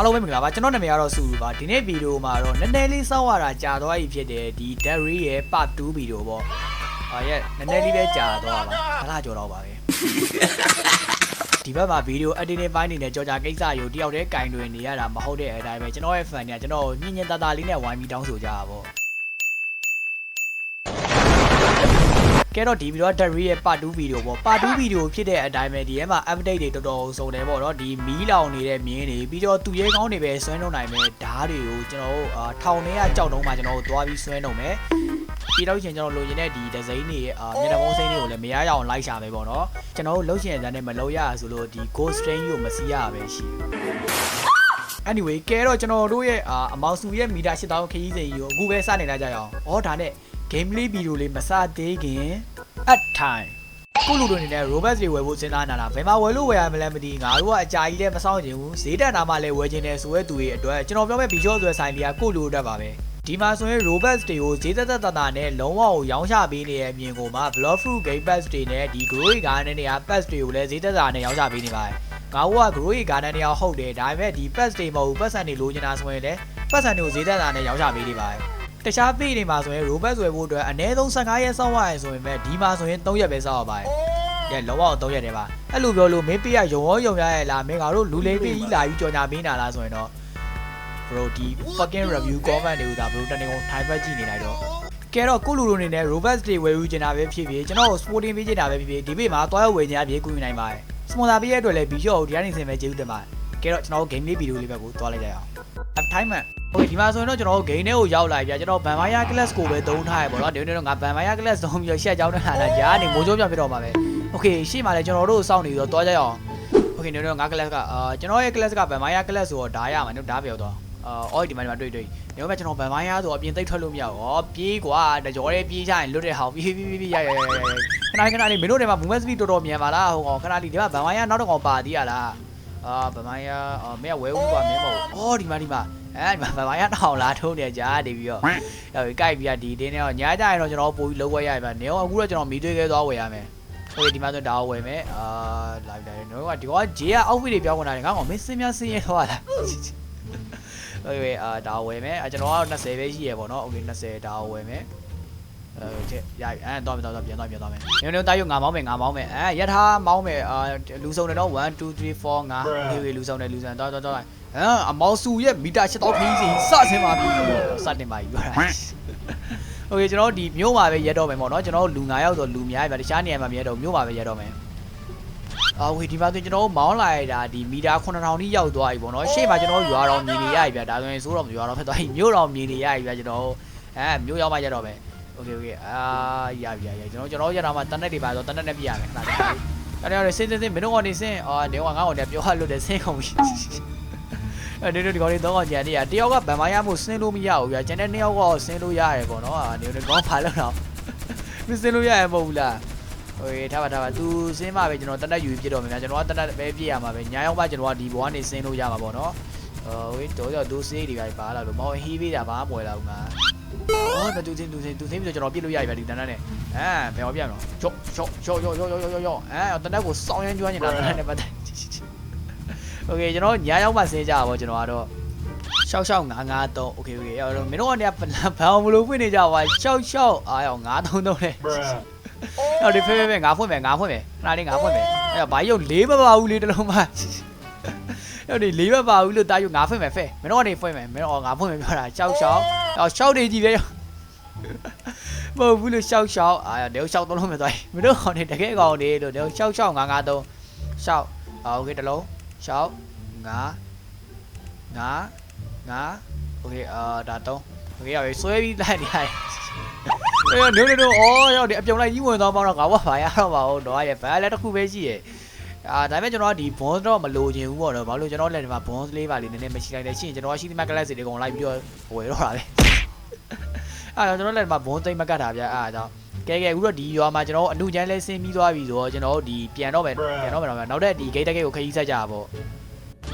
အားလုံးပဲမင်္ဂလာပါကျွန်တော်နာမည်ကတော့စူပါဒီနေ့ဗီဒီယိုမှာတော့နည်းနည်းလေးစောင့်ရတာကြာသွားပြီဖြစ်တယ်ဒီ Derry ရဲ့ part 2ဗီဒီယိုပေါ့ဟာရဲ့နည်းနည်းလေးပဲကြာသွားပါခဏကြော်တော့ပါပဲဒီဘက်မှာဗီဒီယို editing ပိုင်းနေနဲ့ကြော်ကြကိစ္စယူတယောက်တည်းကင်တွင်နေရတာမဟုတ်တဲ့အတိုင်းပဲကျွန်တော်ရဲ့ fan တွေကကျွန်တော်ညင်ညင်တတလေးနဲ့ဝိုင်းပြီးတောင်းဆိုကြတာပေါ့ ကဲတော့ဒီဗီဒီယိုက Derry ရဲ့ part 2ဗီဒီယိုပေါ့ part 2ဗီဒီယိုဖြစ်တဲ့အတိုင်းပဲဒီထဲမှာ update တွေတော်တော်စုံတယ်ပေါ့နော်ဒီမီးလောင်နေတဲ့မြင်းတွေပြီးတော့သူရဲကောင်းတွေပဲဆွဲနှုတ်နိုင်မယ်ဓားတွေကိုကျွန်တော်တို့အာထောင်ထဲကကြောက်တုံးမှကျွန်တော်တို့သွားပြီးဆွဲနှုတ်မယ်ပြီးတော့ရှင်ကျွန်တော်လိုချင်တဲ့ဒီဒီဇိုင်းတွေအာမျက်နှာပုံးစိမ်းတွေကိုလည်းမရရအောင်လိုက်ရှာမယ်ပေါ့နော်ကျွန်တော်တို့လှုပ်ရှင်တဲ့နဲ့မလုပ်ရဆိုလို့ဒီ ghost train ကိုမစီးရပဲရှိ anyway ကဲတော့ကျွန်တော်တို့ရဲ့အာအမောင်စုရဲ့မီတာ8000ခရီးစဉ်ကြီးကိုအခုပဲစနေလိုက်ကြရအောင်။ဩဒါနဲ့ game လေးဗီဒီယိုလေးမစသေးခင် at time ခုလူတို့အနေနဲ့ Robux တွေဝယ်ဖို့စဉ်းစားနေတာဘယ်မှာဝယ်လို့ဝယ်ရမလဲမသိငါတို့ကအကြာကြီးလည်းမဆောင်ချင်ဘူးဈေးတက်တာမှလည်းဝယ်ချင်တယ်ဆိုရဲသူတွေအတွက်ကျွန်တော်ပြောမဲ့ visual ဆိုတဲ့ဆိုင်လေးကကိုလူတက်ပါပဲဒီမှာဆိုရင် Robux တွေကိုဈေးသက်သက်တာတာနဲ့လုံးဝကိုရောင်းချပေးနေတဲ့အမြင်ကိုမှ Block Fruit Game Pass တွေနဲ့ဒီ Glory Garden တွေက Pass တွေကိုလည်းဈေးသက်သာနဲ့ရောင်းချပေးနေပါတယ်ငါတို့က Glory Garden တွေဟုတ်တယ်ဒါပေမဲ့ဒီ Pass တွေမဟုတ်ဘူး Pass တွေလိုချင်တာဆိုရင်လည်း Pass တွေကိုဈေးသက်သာနဲ့ရောင်းချပေးနေပါတယ် တခြား page တွေမှာဆိုရင် Robux ဝယ်ဖို့အတွက်အနည်းဆုံး15ရက်စောင့်ရရင်ဆိုရင်ပဲဒီမှာဆိုရင်3ရက်ပဲစောင့်ရပါတယ်။ကဲလုံးဝ3ရက်တည်းပါ။အဲ့လိုပြောလို့မင်းပေးရယုံရောယုံရရဲ့လားမင်းငါတို့လူလေးပေးကြီးလာပြီးကြော်ညာပေးနေတာလားဆိုရင်တော့ bro ဒီ fucking review comment တွေကိုဒါ bro တနေ့ကုန် type ကြည့်နေလိုက်တော့ကဲတော့ကိုလူလိုအနေနဲ့ Robux တွေဝယ်ယူချင်တာပဲဖြစ်ဖြစ်ကျွန်တော် sporting ပေးချင်တာပဲဖြစ်ဖြစ်ဒီဘေးမှာတွားရဝယ်ချင်တာပြေကူညီနိုင်ပါတယ် sponsor ပေးရတဲ့အတွက်လည်း video ကိုဒီကနေစင်ပဲကျေးဇူးတင်ပါတယ်ကဲတော့ကျွန်တော် game လေး video လေးပဲကိုတွားလိုက်ကြရအောင် up time မှာ โอเคဒီမှာဆိုရင်တော့ကျွန်တော် game ထဲကိုရောက်လာပြီဗျာကျွန်တော် Vampire Class ကိုပဲသုံးထားရပေါ့နော်ဒီနေ့တော့ငါ Vampire Class သုံးပြီးတော့ရှက်ကြောင်းနဲ့လာတာကြားနေမိုးကြိုးပြဖြစ်တော့မှာပဲโอเคရှေ့မှာလည်းကျွန်တော်တို့စောင့်နေပြီးတော့တွားကြရအောင်โอเคဒီနေ့တော့ငါ class ကအာကျွန်တော်ရဲ့ class က Vampire Class ဆိုတော့ဓာရမှာနော်ဓာပြောတော့အာအော်ဒီမှာဒီမှာတွေ့တွေ့ဒီမှာကျွန်တော် Vampire ဆိုတော့အပြင်သိပ်ထွက်လို့မရဘူးဩပြေးကွာတကြောရဲပြေးကြရင်လွတ်တဲ့ဟောင်ပြေးပြေးပြေးရရရရခဏခဏလေးမင်းတို့တွေမှာ movement speed တော်တော်မြန်ပါလားဟိုကောင်ခဏလေးဒီမှာ Vampire နောက်တော့ကောင်ပါသေးရလားအာဗမိုင်းရအော်မင်းကဝဲဦးပါမင်းမဟုတ်အော်ဒီမှာဒီမှာ အဲဒီမှာဗမိုင်းရတောင်လာထုံးနေကြနေပြီးတော့ဟိုကြိုက်ပြီးဒီတင်းနဲ့တော့ညာကြရင်တော့ကျွန်တော်ပို့ပြီးလုံးဝရရပါနေတော့အခုတော့ကျွန်တော်မီးသွေးခဲသွားဝယ်ရမယ်โอเคဒီမှာဆိုဒါဝယ်မယ်အာလာပြီလာပြီတော့ဒီကောင်ကဂျေက outfit တွေပြောင်းကုန်တာလေငါကောင်မင်းစင်းများစင်းရဲသွားလားโอเคအာဒါဝယ်မယ်အကျွန်တော်ကတော့20ပဲရှိရပေါ့နော်โอเค20ဒါဝယ်မယ် အဲချက်ရပြီအဲတော့တော့ပြန်တော့ပြန်တော့မယ်ညနေတာရုပ်ငါမောင်းမယ်ငါမောင်းမယ်အဲရထားမောင်းမယ်အာလူစုံတယ်တော့1 2 3 4 5ဟေးဟေးလူစုံတယ်လူစုံတော့တော့တော့ဟမ်အမောင်စုရဲ့မီတာ8000ခင်းစီစဆင်းပါပြီစတင်ပါပြီပြောတာโอเคကျွန်တော်ဒီမြို့မှာပဲရက်တော့မယ်ပေါ့နော်ကျွန်တော်လူ9ယောက်ဆိုလူများပြီတခြားနေရာမှာမရက်တော့မြို့မှာပဲရက်တော့မယ်အာဝေဒီမှာဆိုကျွန်တော်မောင်းလာရတာဒီမီတာ9000တိရောက်သွားပြီပေါ့နော်ရှေ့မှာကျွန်တော်ရွာတော်မြင်နေရပြီဗျာဒါဆိုရင်စိုးတော်ရွာတော်ဖြစ်သွားပြီမြို့တော်မြင်နေရပြီဗျာကျွန်တော်အဲမြို့ရောက်မှရက်တော့မယ် โอเคโอเคအာရပြီရပြီကျွန်တော်ကျွန်တော်ရတာမှတနက်တွေပါဆိုတနက်နဲ့ပြရမယ်ခဏလေးအဲ့ဒါရစင်းစင်းစင်းမင်းတို့ကနေစင်းအာဒီကငါ့ကိုလည်းပြောရလို့လည်းစင်းကုန်ပြီအဲ့ဒီတို့ဒီကောင်လေးတော့ကောင်ကြံနေရတယောက်ကဗန်မာရမှုစင်းလို့မရဘူးဗျာကျန်တဲ့နှစ်ယောက်ကစင်းလို့ရတယ်ပေါ့နော်အာဒီတို့ကောင်ဖာလို့တော့မစင်းလို့ရရမဟုတ်ဘူးလားโอเคထားပါထားပါ तू စင်းမှပဲကျွန်တော်တနက်ယူပြစ်တော့မယ်ဗျာကျွန်တော်ကတနက်ပဲပြစ်ရမှာပဲညာရောက်မှကျွန်တော်ကဒီဘောကနေစင်းလို့ရမှာပေါ့နော်ဟိုတော့တော့ तू စေးတွေပါလာလို့မဟုတ်ဟီးပေးတာဘာမှမွယ်လာဘူးငါ အော်တူချင်းတူချင်းတူချင်းပြီးတော့ကျွန်တော်ပြစ်လို့ရပြီဒီတန်းတန်းနဲ့အဲဘယ်ဟောပြမလို့ချော့ချော့ချော့ချော့ချော့ချော့ချော့ချော့အဲတန်းတန်းကိုစောင်းရမ်းကျွမ်းနေတာတန်းတန်းနဲ့ပတ်သက်โอเคကျွန်တော်ညာရောက်မှဆင်းကြပါဗောကျွန်တော်ကတော့ရှောက်ရှောက်953โอเคโอเคအဲ့တော့မင်းတို့ကနေဘန်ဘလို့ဖွင့်နေကြပါရှောက်ရှောက်အားရော933လေအဲ့ဒီဖေးဖေးဖေးငါဖွင့်မယ်ငါဖွင့်မယ်ခဏလေးငါဖွင့်မယ်အဲ့တော့ဘာရုပ်လေးမပါဘူးလေတလုံးမအဲ့ဒီလေးမပါဘူးလို့တာယူငါဖွင့်မယ်ဖဲမင်းတို့ကနေဖွင့်မယ်မင်းတို့ငါဖွင့်မယ်ပြောတာရှောက်ရှောက်အော်ရှောက်နေကြည့်ပဲ မဟုတ်ဘူးလို့ရှောက်ရှောက်အာဒေရှောက်သုံးလုံးမသွားဘူးမင်းတို့ကောင်နေတကယ်ကောင်နေလို့ဒေရှောက်ရှောက်953ရှောက်အာโอเคတလုံးရှောက်9 9 9โอเคအာဒါ3โอเคရပြီဆွဲပြီးလိုက်နေရတယ်အေးနိုးနိုးနိုးအော်ရောက်ဒီအပြုံလိုက်ကြီးဝင်သွားမှတော့ငါဘာဘာရတော့ပါဘူးတော့ရဘယ်လဲတစ်ခုပဲရှိရအာဒါပေမဲ့ကျွန်တော်ကဒီ bonds တော့မလိုချင်ဘူးပေါ့နော်ဘာလို့ကျွန်တော်လက်ဒီမှာ bonds လေးပါလေးနည်းနည်းမရှိလိုက်တဲ့ရှင်းကျွန်တော်ရှိသမျှ class တွေအကုန်လိုက်ပြီးတော့ဝယ်တော့တာပဲ အဲ့တော့ကျွန်တော်လည်းမဘုံသိမ့်မကတ်တာဗျအဲ့ဒါကြောင့်ကဲကဲအခုတော့ဒီရွာမှာကျွန်တော်အနုချမ်းလဲဆင်းပြီးသွားပြီဆိုတော့ကျွန်တော်ဒီပြန်တော့မယ်ပြန်တော့မယ်တော့နောက်တဲ့ဒီ gate တကယ်ကိုခရီးဆက်ကြတာပေါ့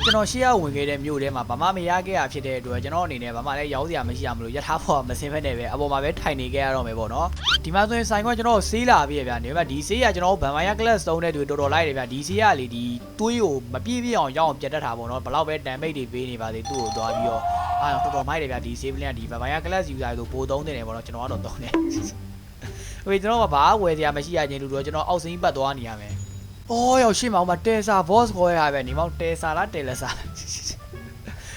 ကျွန်တော်ရှေ့ရဝင်ခဲ့တဲ့မြို့ထဲမှာဘာမှမရခဲ့ရဖြစ်တဲ့အတွက်ကျွန်တော်အနေနဲ့ဘာမှလည်းရောက်စရာမရှိရမလို့ရထားဖို့မစင်ဖက်နဲ့ပဲအပေါ်မှာပဲထိုင်နေခဲ့ရတော့မယ်ပေါ့နော်ဒီမှာဆိုရင်ဆိုင်ကကျွန်တော်ဆေးလာပြီဗျာနေမှာဒီဆေးကကျွန်တော်ဗန်မိုင်ယာကလပ်သုံးတဲ့တွေတော်တော်လိုက်တယ်ဗျာဒီဆေးကလေဒီသွေးကိုမပြည့်ပြည့်အောင်ရအောင်ပြတ်တတ်တာပေါ့နော်ဘလောက်ပဲတန်မိတ်တွေပေးနေပါသေးသူ့ကိုသွားပြီးတော့ အာတော်တော်မိုက်တယ်ဗျာဒီဆေးပလင်ကဒီဗန်မိုင်ယာကလပ်ယူစားလို့ပိုသုံးတယ်ပေါ့နော်ကျွန်တော်ကတော့သုံးတယ်ဟိုကျွန်တော်ကဘာဝယ်စရာမရှိရခြင်းလို့တော့ကျွန်တော်အောက်စင်းပတ်သွားနေရမယ်။အော်ရောက်ရှင်းမအောင်မတဲစာ boss ခေါ်ရပဲနေမောင်တဲစာလားတဲလက်စာလား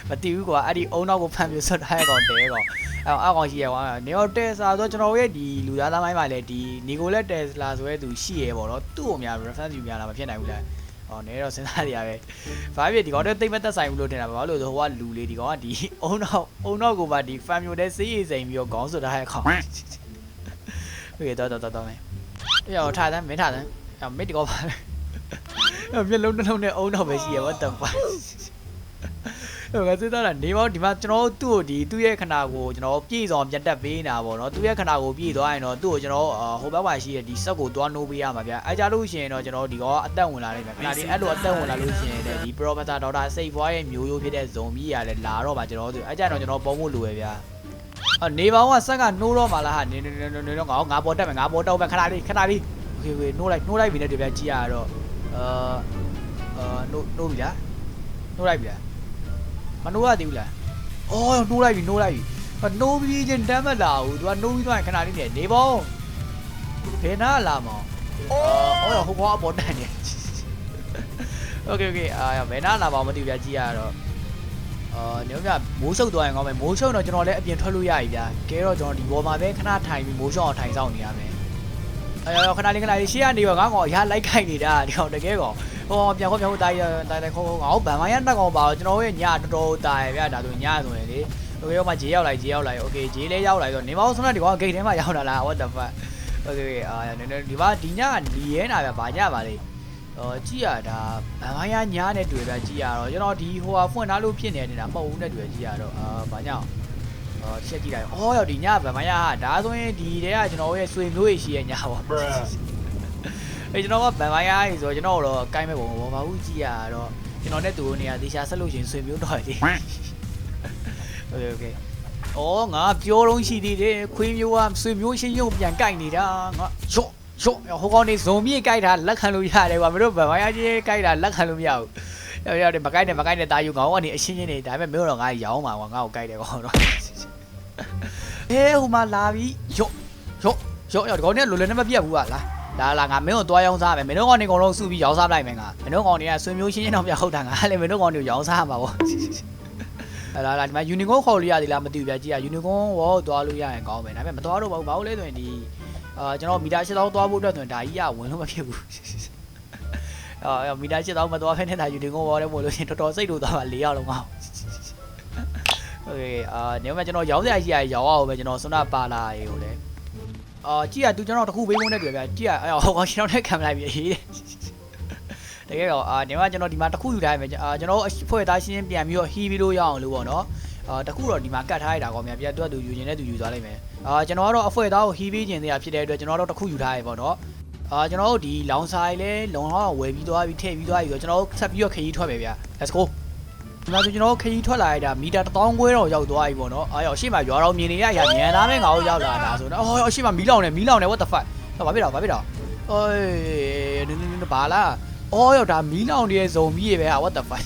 မတီးဘူးကွာအဲ့ဒီအုံနောက်ကိုဖမ်းပြဆွတ်ထားရကောင်တဲကောင်အဲ့အောက်ကောင်ရှိရကွာနေတော့တဲစာဆိုကျွန်တော်ရဲ့ဒီလူသားသားမိုင်းမှာလည်းဒီနီကိုလက်တဲလာဆိုရဲသူရှိရပေါ့နော်သူ့ကိုများ reference ယူများလာမဖြစ်နိုင်ဘူးလား ဟောနေတော့စဉ်းစားရရပဲဘာဖြစ်ဒီကောင်တော့တိတ်မသက်ဆိုင်ဘူးလို့ထင်တာပါဘာလို့လဲဆိုဟိုကလူလေးဒီကောင်ကဒီအုံနောက်အုံနောက်ကိုပါဒီ fan မျိုးတဲ့စေးရည်စိန်ပြီးတော့ခေါင်းဆွတ်ထားရကောင်ဟုတ်ကဲ့တော့တော့တော့မယ်တရားထားတယ်မင်းထားတယ်အဲ့မင်းဒီကောင်ပါအဲ့မျက်လုံးတစ်လုံးနဲ့အုံနောက်ပဲရှိရ what the fuck ဟိုကစစ်သားတာနေမောဒီမှာကျွန်တော်တို့သူ့ကိုဒီသူ့ရဲ့ခနာကိုကျွန်တော်ပြည့်စုံပြတ်တက်ပေးနေတာပေါ့နော်သူ့ရဲ့ခနာကိုပြည့်သွားရင်တော့သူ့ကိုကျွန်တော်ဟိုဘက်မှာရှိတဲ့ဒီဆက်ကိုတွားနိုးပေးရမှာဗျအဲကြလို့ရှိရင်တော့ကျွန်တော်ဒီကောအသက်ဝင်လာလိမ့်မယ်ခဏလေးအဲ့လိုအသက်ဝင်လာလို့ရှိရင်ဒီ professor doctor စိတ်ဖွားရဲ့မျိုးရိုးဖြစ်တဲ့ဇုံကြီးရလဲလာတော့ပါကျွန်တော်တို့အဲကြတော့ကျွန်တော်ပုံဖို့လိုပဲဗျာအော်နေပေါင်းကဆက်ကနိုးတော့မှလားဟာနေနေနေနေတော့ငါငါပေါ်တက်မယ်ငါပေါ်တောက်မယ်ခဏလေးခဏလေးโอเคโอเคနိုးလိုက်နိုးလိုက်ပြီနဲ့ဒီဗျာကြည့်ရတော့အာအာနိုးနိုးပြီလားနိုးလိုက်ပြီလား မနိုးရသေးဘူးလား။အော်နိုးလိုက်ပြီနိုးလိုက်ပြီ။ဟာနိုးပြီးချင်းတမ်းမလာဘူး။ तू ကနိုးပြီးတော့ခဏလေးနေနေပေါင်း။ဘယ်နာလာမောင်။အော်အော်ဟိုဘောအပေါ်တန်နေ။ Okay okay အာဘယ်နာလာပါမသိဘူးဗျာကြည့်ရတော့အာနေဦးမြမိုးရှုပ်သွားရင်ကောင်းမယ်မိုးရှုပ်တော့ကျွန်တော်လည်းအပြင်ထွက်လို့ရပြီဗျာကဲတော့ကျွန်တော်ဒီဘောမှာပဲခဏထိုင်ပြီးမိုးရှုပ်အောင်ထိုင်ဆောင်နေရမယ်အဲတော့ခဏလေးခဏလေးရှေ့ကနေရောငါကောင်ရလိုက်ခိုင်နေတာဒီကောင်တကယ်ကောင် ဟောပြန်ခေါ်ပြန်ခေါ်တာရတာတယ်ခေါ်ခေါ်ငါ့ဗန်မိုင်းရတက်ကောင်ပါတော့ကျွန်တော်ရဲ့ညတော်တော်တာရဗျာဒါဆိုညဆိုရင်လေโอเคတော့မှဂျေးရောက်လိုက်ဂျေးရောက်လိုက်โอเคဂျေးလဲရောက်လိုက်တော့နေမောင်းဆွမ်းတဲ့ဒီကောင်ဂိတ်ထဲမှာရောက်လာလား what the fuck โอเคအာနည်းနည်းဒီမှာဒီညကနေရဲနာဗျာဗာညပါလေဟောကြည့်ရတာဗန်မိုင်းရညနဲ့တွေ့ဗျာကြည့်ရတော့ကျွန်တော်ဒီဟိုဟာဖွင့်ထားလို့ဖြစ်နေနေတာမဟုတ်ဘူးနဲ့တွေ့ကြည့်ရတော့အာဗာညအောင်အော်ချက်ကြည့်လိုက်အော်ရောက်ဒီညဗန်မိုင်းရဟာဒါဆိုရင်ဒီတဲကကျွန်တော်ရဲ့ဆွေမျိုးကြီးရှိရဲ့ညပါ အဲကျွန်တော်ကဗန်မိုင်းရိုင်းဆိုတော့ကျွန်တော်တော့အကိုင်းမဲ့ပုံဘောပါဘူးကြည့်ရတော့ကျွန်တော်နဲ့သူတို့နေရာတေချာဆက်လို့ရှင်ဆွေမျိုးတော်လေโอเคโอเคအော်ငါပြောတော့ရှိသေးတယ်ခွေးမျိုးကဆွေမျိုးချင်းရုံပြန်ကိုက်နေတာငါရော့ရော့ဟိုကောင်နေဇုံမြေကိုက်တာလက်ခံလို့ရတယ်ကွာမင်းတို့ဗန်မိုင်းရိုင်းကြီးကိုက်တာလက်ခံလို့မရဘူးရောက်ရောက်တယ်မကိုက်နဲ့မကိုက်နဲ့တာယူကောင်ကနေအရှင်းချင်းနေဒါပေမဲ့မင်းတို့တော့ငါရောင်းပါကွာငါ့ကိုကိုက်တယ်ကောင်တော့အေးဟိုမှာလာပြီးရော့ရော့ရော့ရော့ဒီကောင်နဲ့လိုလည်းနဲ့မပြတ်ဘူးကလား လာလာငါမင်းကိုတွားရောင်းစားမယ်မင်းတို့ကောင်တွေအကုန်လုံးစုပြီးရောင်းစားပလိုက်မယ်ငါမင်းတို့ကောင်တွေကဆွေမျိုးချင်းချင်းတော့ပြဟုတ်တာငါလည်းမင်းတို့ကောင်တွေကိုရောင်းစားမှာပေါ့အဲလာလာဒီမှာ unicorn ခေါ်လို့ရသေးလားမသိဘူးဗျာကြည့်ရ unicorn ဝေါ်တွားလို့ရရင်ကောင်းမယ်ဒါပေမဲ့မတွားတော့ပါဘူးဘာလို့လဲဆိုရင်ဒီအာကျွန်တော်မီတာ8000တွားဖို့အတွက်ဆိုရင်ဒါကြီးကဝင်လို့မဖြစ်ဘူးအော်မီတာ8000မတွားဖ ೇನೆ ဒါ unicorn ဝေါ်လည်းပို့လို့ရှင်တော်တော်စိတ်လို့သွားပါ၄ရောက်လုံးငါโอเคအာနေမှာကျွန်တော်ရောင်းစရာရှိရရောင်းအောင်ပဲကျွန်တော်စွမ်းနာပါလာရေကိုလည်း အာကြည့်ရသူကျွန်တော်တခုပေးဖို့နဲ့တွေ့ဗျာကြည့်ရအဲ့ဟောကောင်ကျွန်တော်နဲ့ခံမလိုက်ပြီအေးတကယ်တော့အာဒီမှာကျွန်တော်ဒီမှာတခုယူထားမယ်အာကျွန်တော်ဖွဲ့သားရှင်းပြန်ပြီးတော့ဟီးပြီးလို့ရအောင်လို့ပေါ့နော်အာတခုတော့ဒီမှာကတ်ထားရတာကောင်ဗျာပြန်တော့သူယူခြင်းနဲ့သူယူသွားလိုက်မယ်အာကျွန်တော်ကတော့အဖွဲ့သားကိုဟီးပြီးခြင်းတရားဖြစ်တဲ့အတွက်ကျွန်တော်တော့တခုယူထားရပေါ့နော်အာကျွန်တော်တို့ဒီလောင်ဆိုင်လဲလုံတော့ဝယ်ပြီးသွားပြီးထည့်ပြီးသွားပြီးတော့ကျွန်တော်ဆက်ပြီးတော့ခရီးထွက်မယ်ဗျာ let's go ဒီမှာဆိုကျွန်တော်ခရီးထွက်လာရတာမီတာ1000ခွဲတော့ရောက်သွားပြီပေါ့နော်အားရောက်ရှေ့မှာရွာတော်မြင်နေရရမြန်သားမဲငါ့ကိုရောက်လာတာဆိုတော့အော်ရှေ့မှာမီးလောင်နေမီးလောင်နေ what the fuck ဟောဘာဖြစ်တော့ဘာဖြစ်တော့အေးနင်းနင်းဘာလားအော်ရောက်ဒါမီးလောင်နေတဲ့ဇုံမီးရေပဲဟာ what the fuck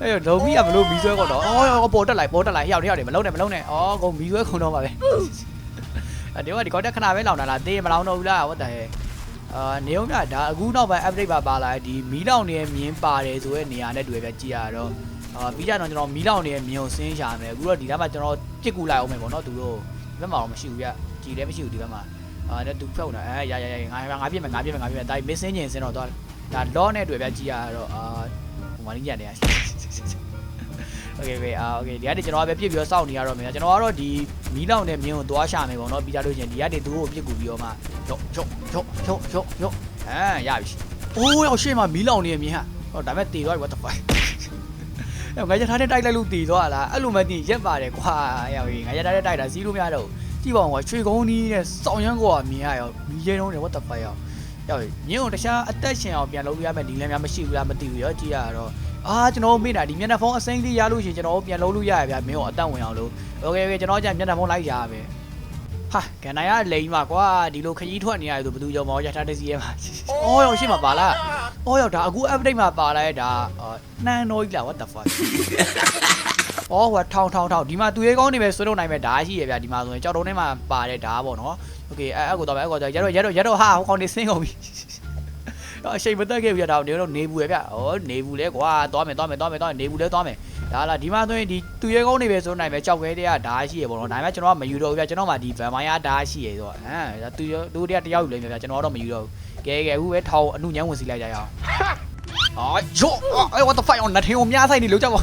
အဲ့တော့ဇုံမီးကဘလို့မီးဆွဲကုန်တော့အော်ရောက်ပေါ်တက်လိုက်ပေါ်တက်လိုက်ဟျောက်ဟျောက်တယ်မလုံးနဲ့မလုံးနဲ့အော်ကုန်မီးဆွဲကုန်တော့ပါပဲအဲ့ဒီကဒီကောတက်ခဏပဲလောင်တာလားတေးမလောင်တော့ဘူးလား what the hell အာနေအောင်မြဒါအခုနောက်ပိုင်း update ပါပါလာဒီမီးလောင်နေမြင်းပါတယ်ဆိုတဲ့နေရာနဲ့တွေ့ပဲကြည့်ရတော့အာပြီးကြတော့ကျွန်တော်မီးလောင်နေမြင်းကိုစင်းရှာမယ်အခုတော့ဒီဘက်မှာကျွန်တော်ပြစ်ကူလိုက်အောင်မယ်ပေါ့နော်သူတို့ဒီဘက်မှာတော့မရှိဘူးပြကြည်လည်းမရှိဘူးဒီဘက်မှာအာနဲ့သူဖျောက်နေအဲရရရငါငါပြစ်မယ်ငါပြစ်မယ်ငါပြစ်မယ်ဒါမင်းစင်းကျင်စင်းတော့တော့ဒါလောနဲ့တွေ့ပဲကြည့်ရတော့အာဟိုမလေးညနေရ okay okay အာ okay ဒီကနေကျွန်တော်ကပဲပြစ်ပြီးတော့စောင့်နေရတော့မယ်ကျွန်တော်ကတော့ဒီမီးလောင်တဲ့မြင်းကိုသွားရှာမယ်ပေါ့နော်ပြီးကြလို့ရှင်ဒီကနေသူ့ကိုပြစ်ကူပြီးတော့မှရော့ရော့ရော့ရော့ရော့ရော့ဟမ်ရပြီအိုးရောက်ရှေ့မှာမီးလောင်နေတဲ့မြင်းဟာဟောဒါမဲ့တေသွားပြီ what the fuck အဲ့ငါရထားနဲ့တိုက်လိုက်လို့တည်သွားလားအဲ့လိုမသိရက်ပါတယ်ကွာရောက်ပြီငါရထားနဲ့တိုက်တာစီးလို့မရတော့ကြည့်ပါဦးကွာရွှေကုန်းကြီးနဲ့စောင်ရမ်းကွာမြင်ရရောမီးရဲတုံးတယ် what the fuck ရောက်ရောက်ပြီမြင်းကိုတခြားအသက်ရှင်အောင်ပြန်လုပ်ရမယ်ဒီလမ်းများမရှိဘူးလားမသိဘူးရောကြည့်ရတော့ အာကျွန်တော်မေ့တာဒီမျက်နှာဖုံးအစိမ်းလေးရလို့ရှိရင်ကျွန်တော်ပြန်လုံးလို့ရရဗျာမင်းကိုအတန့်ဝင်အောင်လို့โอเคโอเคကျွန်တော်じゃမျက်နှာဖုံးလိုက်ရပါပဲဟာကန်နိုင်ရလိန်ပါကွာဒီလိုခကြီးထွက်နေရတယ်ဆိုဘယ်သူကြောင့်မောရထားတဲ့စီရဲမှာအော်ရောရှိမှာပါလားအော်ရောဒါအခု update မှာပါလာတဲ့ဒါနှမ်းတော့ကြီးလား what the fuck အော်ဟိုထောင်ထောင်ထောင်ဒီမှာသူရဲကောင်းနေပဲဆွဲလို့နိုင်မဲ့ဓာတ်ရှိရဗျာဒီမှာဆိုရင်ကြောက်တုံးထဲမှာပါတဲ့ဓာတ်ပေါ့နော်โอเคအဲ့အဲ့ကိုတော့ပဲအဲ့ကိုတော့ရတော့ရတော့ရတော့ဟာဟိုကောင်နေဆင်းကုန်ပြီ တော့အချိန်မတက်ခဲ့ဘူးပြဒါတော့နေတော့နေဘူးပဲဗျဟောနေဘူးလဲကွာသွားမယ်သွားမယ်သွားမယ်သွားမယ်နေဘူးလဲသွားမယ်ဒါလားဒီမှာဆိုရင်ဒီသူရဲကုန်းနေပဲဆိုနိုင်မယ်ကြောက်ခဲတဲ့ကဓာရှိရပေါ့နော်ဒါပေမဲ့ကျွန်တော်ကမယူတော့ဘူးဗျကျွန်တော်မှဒီ vampire ဓာရှိရဆိုတော့ဟမ်သူသူတည်းကတယောက်ယူလိမ့်မယ်ဗျကျွန်တော်တော့မယူတော့ဘူးကဲကဲအခုပဲထောင်အမှုညမ်းဝင်စီလိုက်ကြရအောင်အာယောအဲ what the fuck နတ်ထေုံများဆိုင်နေလို့ကြောက်ပါ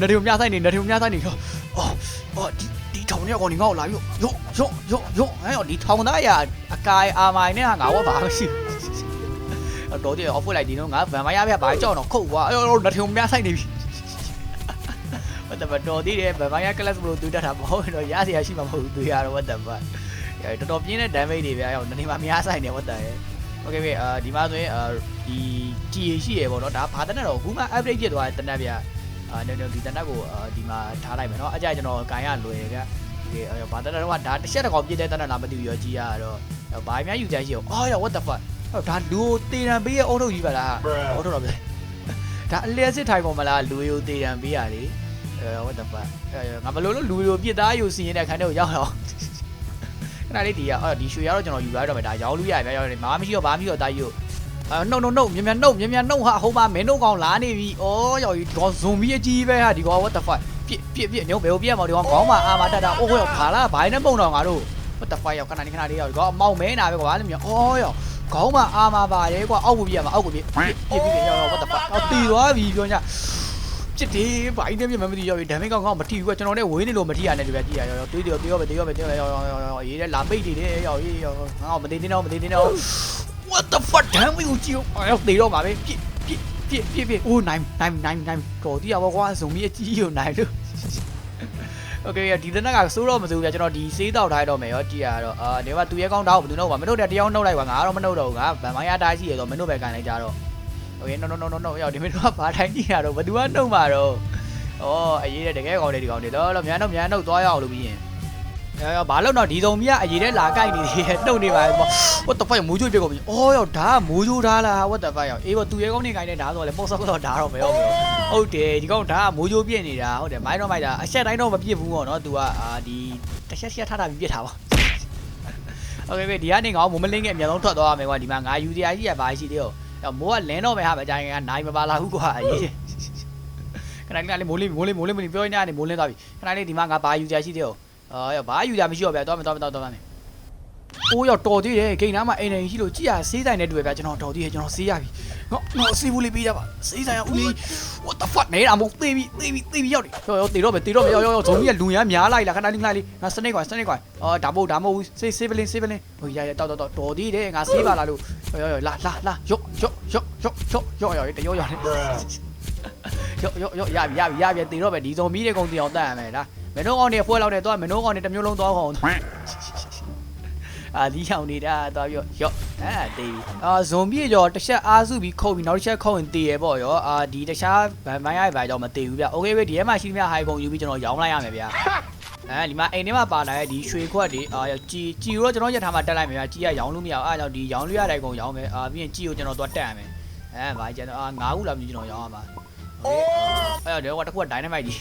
နတ်ထေုံများဆိုင်နေနတ်ထေုံများဆိုင်နေရောအော်အော်ဒီဒီထောင်ထဲကောင်နေငါ့ကိုလာပြီးတော့ယောယောယောယောဟဲ့ဒီထောင်သားရအကာအာမိုင်နဲ့ငါဘောဘာမှမရှိဘူး တော်တယ် off လိုက်ဒီတော့ငါဗန်မိုင်းရပြဘာကြောက်တော့ခုတ်ကွာအဲ့တော့လက်ထုံများဆိုင်နေပြီဘာတမတော်သေးတယ်ဗန်မိုင်းရ class ဘလို့တူတတ်တာမဟုတ်တော့ရစရာရှိမှာမဟုတ်ဘူးသူရတော့ what the fuck တော်တော်ပြင်းတဲ့ damage တွေဗျာဟိုနေမှာများဆိုင်နေ what the okay ပြီအာဒီမှာဆိုရင်အာဒီ TA ရှိရပေါ့နော်ဒါဘာတနက်တော့အခုမှ update ဖြစ်သွားတဲ့တနက်ဗျာအာနေနေဒီတနက်ကိုဒီမှာထားလိုက်မယ်နော်အကြကျွန်တော်ကန်ရလွယ်ဗျာဒီဘာတနက်တော့ဒါတစ်ချက်တစ်ကောင်ပြည့်တဲ့တနက်လားမသိဘူးရောကြီးရတော့ဘာအများယူကြရှိအောင်အော်ရ what the fuck ဟုတ်ဒါလူကိုတေရန်ပေးရအော်ထုတ်ကြီးပါလားအော်ထုတ်တော့ပဲဒါအလျက်စစ်ထိုင်ပေါ်မလားလူကိုတေရန်ပေးရလေအဲ what the fuck ငါဘလို့လို့လူကိုပြစ်သားယူစီရင်တဲ့ခန်းထဲကိုရောက်တော့ခဏလေးဒီကအော်ဒီရွှေရတော့ကျွန်တော်ယူရတော့မယ်ဒါရောင်းလို့ရပြီရောင်းတယ်မာမရှိတော့ဘာမရှိတော့တာယူအာနှုတ်နှုတ်နှုတ်မြန်မြန်နှုတ်မြန်မြန်နှုတ်ဟာဟိုမှာမင်းတို့ကောင်လာနေပြီဩရောက်ဒီကောင်ဇွန်ဘီအကြီးပဲဟာဒီကောင် what the fuck ပြစ်ပြစ်ပြစ်ညောဘယ်ကိုပြစ်မှာဒီကောင်ခေါင်းမှာအာမတက်တာအိုးဟောခါလာဘိုင်းနဲ့ပုံတော့ငါတို့ what the fuck ရောက်ခဏလေးခဏလေးရောက်ဒီကောင်အမောင်မဲနာပဲကွာလို့မြန်ဩရောက် ခေါင်းမှာအာမာပါတယ်ကွာအောက်ကိုပြရမှာအောက်ကိုပြပြပြပြရောက်ရောက် what the fuck အော်တီသွားပြီပြောညာချစ်တယ်ဘိုင်းနဲ့ပြမမသိရောက်ပြီဒါမင်းကောင်ကောင်မထီဘူးကွာကျွန်တော်နဲ့ဝင်းနေလို့မထီရနဲ့တပြက်ကြည့်ရရောက်ရောက်တွေးတယ်တွေးရပဲတွေးရပဲတွေးရရောက်ရောက်ရောက်ရေးတယ်လာပိတ်နေတယ်ရောက်ရေးရောက်ငါမသိသေးတော့မသိသေးတော့ what the fuck ဒါမင်းကိုကြည့်ရောက်တေတော့ပါပဲပြပြပြပြပြအိုးနိုင်နိုင်နိုင်နိုင်တော်တီးရပါကွာဇုံမီအကြီးကိုနိုင်လို့ โอเคဒီတနက်ကစိုးတော့မစိုးဘူးဗျာကျွန်တော်ဒီစေးတောက်ထားတော့မယ်ရောကြည့်ရတော့အာဒီမှာသူရဲကောင်းတောက်ဘယ်သူနှုတ်ပါမနှုတ်တဲ့တယောက်နှုတ်လိုက်ပါငါကတော့မနှုတ်တော့ဘူးငါဗန်မိုင်းရတားရှိရတော့မနှုတ်ပဲကန်လိုက်ကြတော့โอเค no no no no no ရောက်ဒီမင်းတို့ကဘာတိုင်းကြည့်ရတော့ဘယ်သူကနှုတ်မှာတော့ဩအရေးတဲ့တကယ်ကောင်းတယ်ဒီကောင်းတယ်တော့တော့မြန်တော့မြန်တော့သွားရအောင်လို့ပြီးရင် အဲဘာလို့တော့ဒီစုံမြအရေးတဲ့လာကြိုက်နေသေးတယ်နှုတ်နေပါဘော what the fuck မိုးချိုးပြစ်ကုန်ပြီဩရောက်ဒါကမိုးချိုးထားလား what the fuck ရောက်အေးဘောသူရဲကောင်းနေကြိုက်တဲ့ဒါဆိုလဲပေါ့ဆော့တော့ဒါတော့မရောဘူးဟုတ်တယ်ဒီကောင်ဒါကမိုးချိုးပြစ်နေတာဟုတ်တယ်မိုင်းတော့မိုက်တာအချက်တိုင်းတော့မပြစ်ဘူးပေါ့နော် तू ကအာဒီတစ်ချက်ချက်ထားတာပြီးပြစ်တာပါโอเคပဲဒီကနေငါမိုးမလင်းကအများဆုံးထွက်သွားရမယ်ကွာဒီမှာငါယူစီယာကြီးရပါရှိသေးရောမိုးကလင်းတော့မယ်ဟာမကြိုင်ကနိုင်မပါလာဘူးကွာအေးခဏလေးမိုးလေးမိုးလေးမိုးလေးမပြောနေနေမိုးလင်းသွားပြီခဏလေးဒီမှာငါဘာယူစီယာရှိသေးရော အော်ရောဘာယူစီယာမရှိတော့ဗျာသွားမယ်သွားမယ်သွားမယ်အိုးရောက်တော်သေးတယ်ဂိမ်းနားမှာအိမ်နေရှိလို့ကြည်ရဆေးဆိုင်နဲ့တွေ့ဗျာကျွန်တော်တော်သေးတယ်ကျွန်တော်ဆေးရပြီငေါငေါဆေးဘူးလေးပေးကြပါဆေးဆိုင်ရဦးလေး what the fuck နေတာမဟုတ်သေးပြီသေးပြီသေးပြီရောက်တယ်ရောရောတေတော့ပဲတေတော့ပဲရောရောရောဇုံကြီးကလူရမ်းများလိုက်လားခဏလေးခဏလေးငါစနေကွာစနေကွာအော်ဒါမဟုတ်ဒါမဟုတ်ဆေးဆေးပလင်းဆေးပလင်းဟိုရရတော်တော်တော်တော်သေးတယ်ငါဆေးပါလားလို့ရောရောလာလာလာရော့ရော့ရော့ရော့ရော့ရော့ရော့တရောရော့ရော့ရော့ရော့ရပြီရပြီရပြီတေတော့ပဲဒီဇုံမီးတဲ့ကုန်းတင်အောင်တတ်ရမယ်လား မင်းတို့ကောင်တွေအဖွဲလောက်နဲ့သွားမင်းတို့ကောင်တွေတစ်မျိုးလုံးသွားကောင်အာဒီရောက်နေတာသွားပြီးရော့အဲတေးအာဇွန်ပြေကျော်တစ်ချက်အားစုပြီးခုတ်ပြီးနောက်တစ်ချက်ခုတ်ရင်တေးရပေါ့ရောအာဒီတခြားဗန်မိုင်းရပါတော့မတေးဘူးဗျโอเคပဲဒီထဲမှာရှိသမျှဟိုင်ကုန်ယူပြီးကျွန်တော်ရောင်းလိုက်ရမယ်ဗျာအဲဒီမှာအိမ်ထဲမှာပါလာတဲ့ဒီရွှေခွက်တွေအာကြည်ကြည်ရောကျွန်တော်ရထားမှာတက်လိုက်မယ်ဗျာကြည်ရရောင်းလို့မရအောင်အဲကြောင့်ဒီရောင်းလို့ရတဲ့ကုန်ရောင်းမယ်အာပြီးရင်ကြည်ကိုကျွန်တော်သွားတက်ရမယ်အဲဗာကျွန်တော်အာ၅ခုလောက်မျိုးကျွန်တော်ရောင်းရမှာအိုးအဲတော့ဒီကွာတစ်ခုက dynamite ကြီး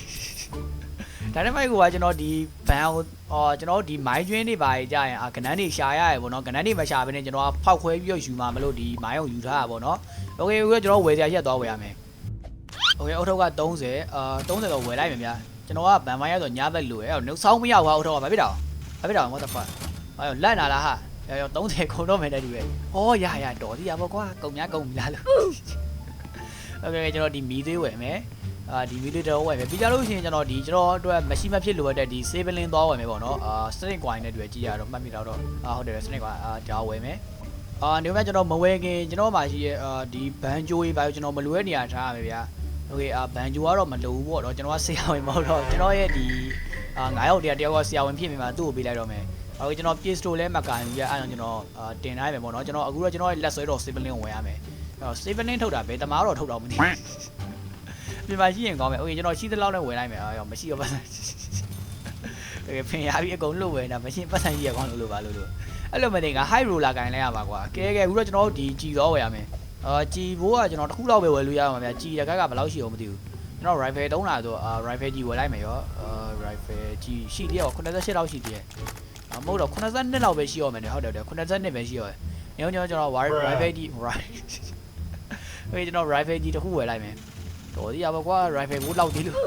ဒါနဲ့မိုက်ကကျွန်တော်ဒီဘန်ကိုအော်ကျွန်တော်ဒီမိုင်းကျွင်းတွေပါကြရင်အာကနန်းတွေရှာရရပေါ့နော်ကနန်းတွေမရှာဘဲနဲ့ကျွန်တော်ကဖောက်ခွဲပြီးတော့ယူမှာမလို့ဒီမိုင်းကိုယူထားတာပေါ့နော်โอเคဦးကကျွန်တော်ဝယ်စရာရက်သွားဝယ်ရမယ်โอเคအုတ်ထုပ်က30အာ30တော့ဝယ်လိုက်မယ်ဗျာကျွန်တော်ကဘန်မိုင်းရဆိုညားသက်လို့အဲ့တော့နှုတ်ဆောင်းမရဘူးအုတ်ထုပ်ကမဖြစ်တော့မဖြစ်တော့ what the fuck အဲ့တော့လက်နာလားဟာရော30ခုံတော့မယ်တဲ့ဒီပဲဩရရတော်စီရပေါ့ကွာကုံများကုံပြီလားလို့โอเคကျွန်တော်ဒီမီသေးဝယ်မယ် အာဒီဗီဒီယိုတော့ဝယ်မယ်ပြီးကြလို့ရှိရင်ကျွန်တော်ဒီကျွန်တော်အတွက်မရှိမဖြစ်လိုအပ်တဲ့ဒီ save link သွားဝယ်မယ်ပေါ့နော်အာ snake coin နဲ့တွေ့ကြည့်ရတော့မှတ်မိတော့တော့အာဟုတ်တယ် snake coin အာဒါဝယ်မယ်အာဒီမှာကျွန်တော်မဝယ်ခင်ကျွန်တော်မှရှိရဲ့အာဒီဘန်ဂျိုကြီးပါကျွန်တော်မလိုတဲ့နေရာထားရမယ်ဗျာโอเคအာဘန်ဂျိုကတော့မလိုဘူးပေါ့နော်ကျွန်တော်ကဆရာဝန်မဟုတ်တော့ကျွန်တော်ရဲ့ဒီအာ9ရောက်တည်းတယောက်ကဆရာဝန်ဖြစ်နေမှာသူ့ကိုပေးလိုက်တော့မယ်အခုကျွန်တော် Play Store လဲမကန်ဘူးကြအဲ့ဒါကျွန်တော်အာတင်ထားရမယ်ပေါ့နော်ကျွန်တော်အခုတော့ကျွန်တော်ရဲ့လက်ဆွဲတော့ save link ကိုဝယ်ရမယ် အော် Stevening ထုတ်တာပဲတမားတော့ထုတ်တော့မသိဘူး ပြင်ပါရှိရင်ကောင်းမယ်။အိုးကျွန်တော်ရှိသလောက်နဲ့ဝင်လိုက်မယ်။အော်ရောမရှိတော့ပတ်စံ။တကယ်ဖင်ရပြီးအကုန်လှုပ်ဝယ်နေတာမရှိပတ်စံကြီးရကောင်းလို့လို့ပါလို့လို့။အဲ့လိုမတင်က high roller ကင်လိုက်ရပါကွာ။ကဲကဲအခုတော့ကျွန်တော်တို့ဒီကြည်တော့ဝယ်ရမယ်။အာကြည်ဘိုးကကျွန်တော်တစ်ခုလောက်ပဲဝယ်လို့ရအောင်ဗျာ။ကြည်ရကကဘယ်လောက်ရှိအောင်မသိဘူး။ကျွန်တော် rifle သုံးတာဆိုအာ rifle ကြီးဝယ်လိုက်မယ်ရော။အာ rifle ကြီးရှိသေးရော88လောက်ရှိသေးတယ်။အမဟုတ်တော့82လောက်ပဲရှိအောင်မယ်နော်။ဟုတ်တယ်ဟုတ်တယ်82ပဲရှိအောင်။ညောင်းညောင်းကျွန်တော် rifle ကြီး rifle ဟေးကျွန်တော် rifle ကြီးတစ်ခုဝယ်လိုက်မယ်။ တော်သေးရပါကွာ rifle ဘိုးလောက်သေးလို့